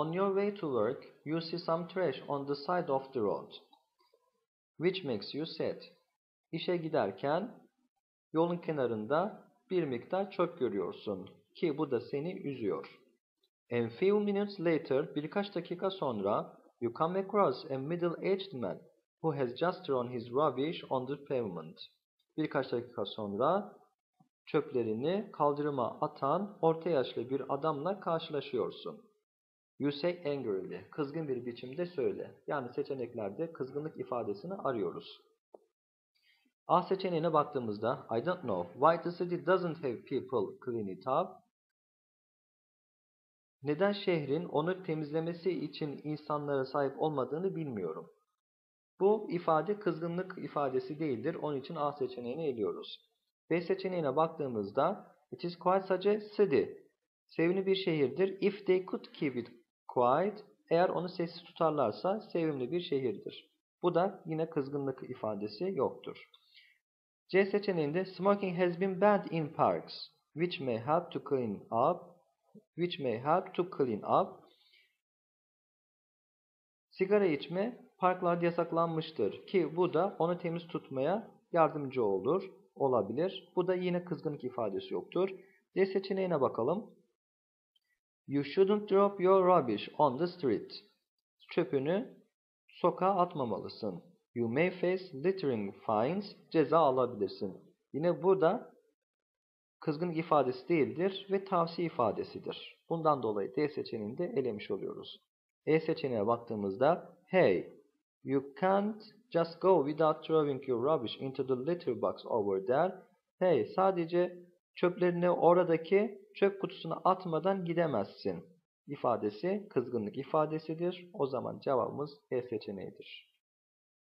On your way to work, you see some trash on the side of the road. Which makes you sad. İşe giderken yolun kenarında bir miktar çöp görüyorsun ki bu da seni üzüyor. A few minutes later, birkaç dakika sonra, you come across a middle-aged man who has just thrown his rubbish on the pavement. Birkaç dakika sonra çöplerini kaldırıma atan orta yaşlı bir adamla karşılaşıyorsun. Say angrily. Kızgın bir biçimde söyle. Yani seçeneklerde kızgınlık ifadesini arıyoruz. A seçeneğine baktığımızda I don't know why the city doesn't have people clean it up. Neden şehrin onu temizlemesi için insanlara sahip olmadığını bilmiyorum. Bu ifade kızgınlık ifadesi değildir. Onun için A seçeneğini eliyoruz. B seçeneğine baktığımızda it is quite such a city. Sevimli bir şehirdir. If they could keep it quiet. Eğer onu sessiz tutarlarsa sevimli bir şehirdir. Bu da yine kızgınlık ifadesi yoktur. C seçeneğinde smoking has been banned in parks which may help to clean up which may help to clean up Sigara içme parklarda yasaklanmıştır ki bu da onu temiz tutmaya yardımcı olur, olabilir. Bu da yine kızgınlık ifadesi yoktur. D seçeneğine bakalım. You shouldn't drop your rubbish on the street. Çöpünü sokağa atmamalısın. You may face littering fines. Ceza alabilirsin. Yine burada kızgınlık ifadesi değildir ve tavsiye ifadesidir. Bundan dolayı D seçeneğini de elemiş oluyoruz. E seçeneğine baktığımızda Hey, you can't just go without throwing your rubbish into the litter box over there. Hey, sadece çöplerini oradaki çöp kutusuna atmadan gidemezsin ifadesi kızgınlık ifadesidir. O zaman cevabımız E seçeneğidir.